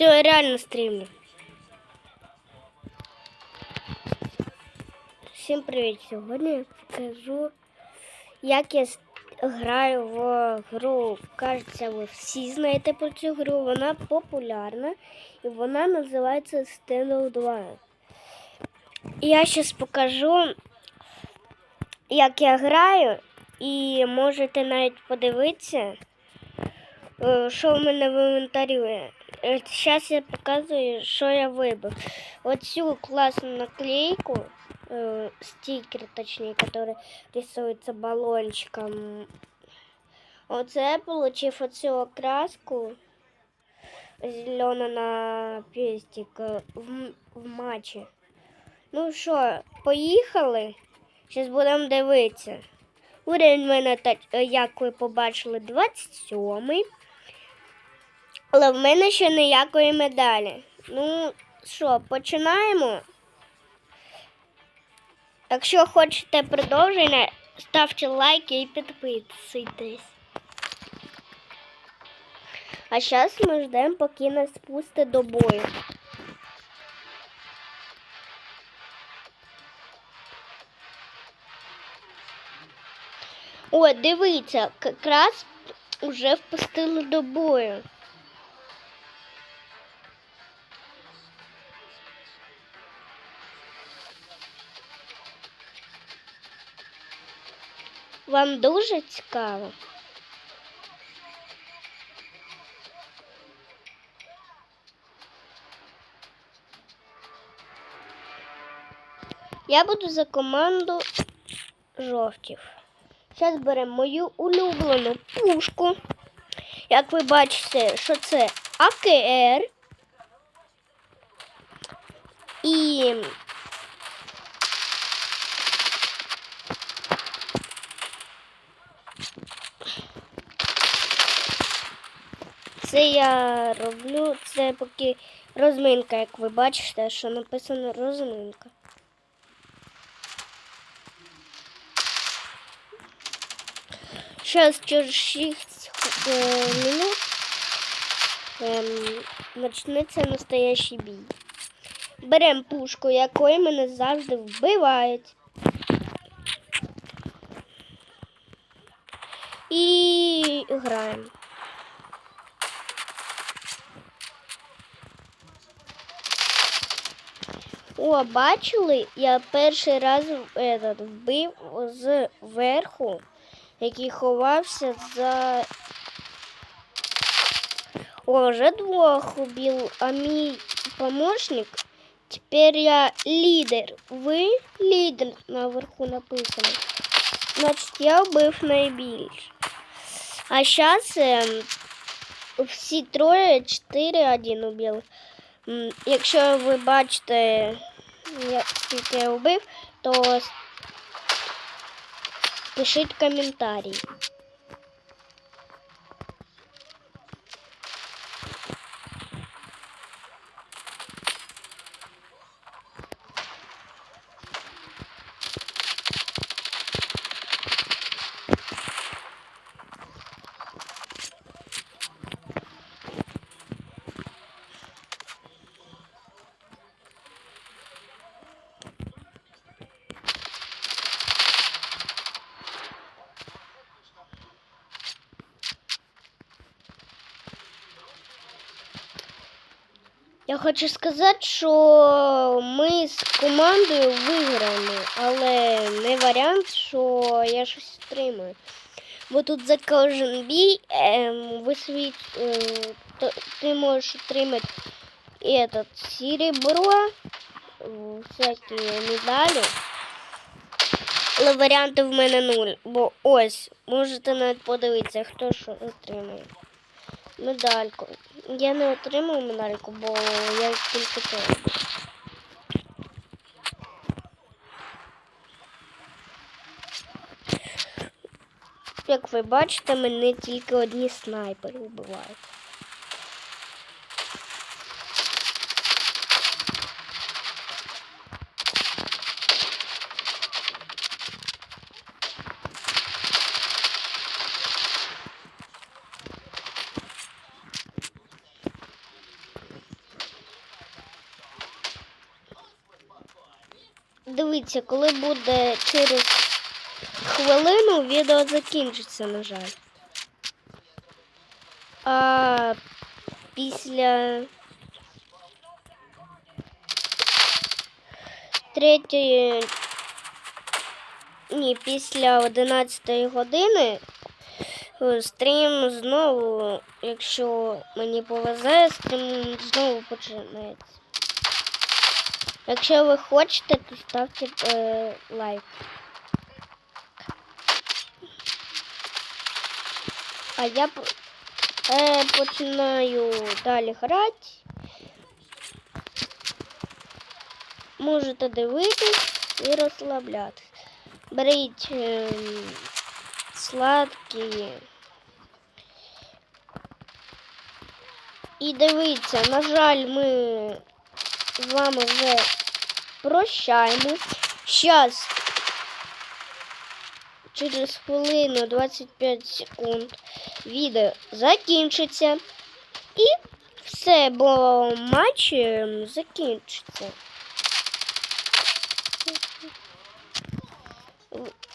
Все, я реально стрімлю. Всім привіт! Сьогодні я покажу, як я граю в гру. Кажеться, ви всі знаєте про цю гру. Вона популярна і вона називається Steno 2. І я зараз покажу, як я граю, і можете навіть подивитися, е, що в мене в інвентарі. Зараз я показую, що я вибив. Оцю класну наклейку, э, стикер, точнее, который рисуется баллончиком. Я получив оцю окраску зелена на пестик е, в, в матчі. Ну що, поїхали? Зараз будемо дивитися. Уровень в мене, е, як ви побачили, 27. Але в мене ще ніякої медалі. Ну що, починаємо? Якщо хочете продовження, ставте лайки і підписуйтесь. А зараз ми ждемо, поки нас спустить до бою. О, дивіться, якраз вже впустили до бою. Вам дуже цікаво? Я буду за команду жовтів. Зараз беремо мою улюблену пушку. Як ви бачите, що це АКР. І Це я роблю, це поки розминка, як ви бачите, що написано розминка. Зараз через 6 е, минут ем, почнеться настоящий бій. Беремо пушку, якої мене завжди вбивають. І граємо. О, бачили, я перший раз этот, вбив з верху, який ховався за. О, вже двох убив, а мій помощник. Тепер я лідер. Ви лідер наверху написано. Значить, я вбив найбільше. А зараз всі троє 4-1 убили. Якщо ви бачите, як скільки я вбив, то пишите коментарі. Я хочу сказати, що ми з командою виграли, але не варіант, що я щось отримую. Бо тут за кожен бій ем, висвіт, е, то- ти можеш отримати этот, серебро, е, всякі медалі. Але варіантів в мене нуль. Бо ось, можете навіть подивитися, хто що отримає. Медальку. Я не отримую медальку, бо я тільки то. Як ви бачите, мене тільки одні снайпери вбивають. Дивіться, коли буде через хвилину, відео закінчиться, на жаль. А після третьої, ні, після 11 години стрім знову, якщо мені повезе, стрім знову починається. Якщо ви хочете, то ставте е, лайк. А я е, починаю далі грати. Можете дивитись і розслаблятись. Беріть ем, сладкі. І дивіться, на жаль, ми з вами вже прощаємо. Зараз через хвилину 25 секунд відео закінчиться. І все, бо матч ем, закінчиться.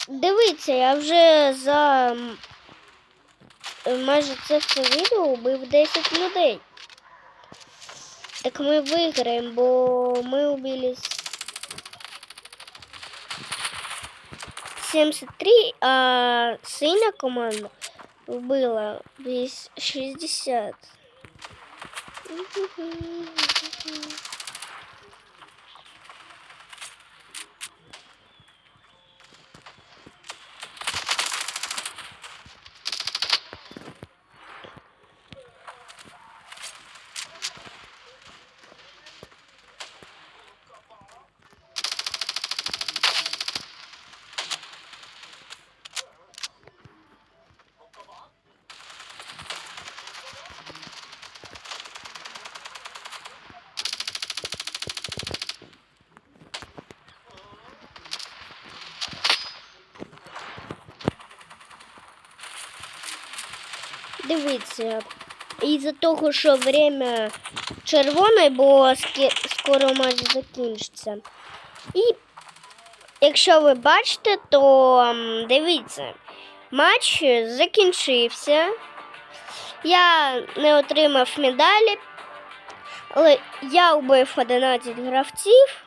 Дивіться, я вже за майже це все відео убив 10 людей. Так ми виграємо, бо ми убили 73, а синя команда вбила десь 60. Дивіться, із-за того, що время червоне, бо скоро матч закінчиться. І якщо ви бачите, то дивіться, матч закінчився. Я не отримав медалі, але я вбив 11 гравців.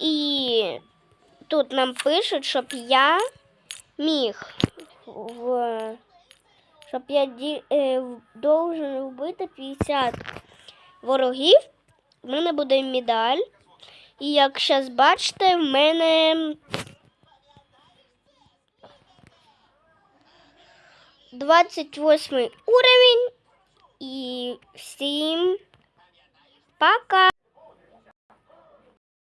І тут нам пишуть, щоб я міг в щоб я ді, е, должен вбити 50 ворогів. У мене буде медаль. І як зараз бачите, в мене 28 уровень. І всім пока!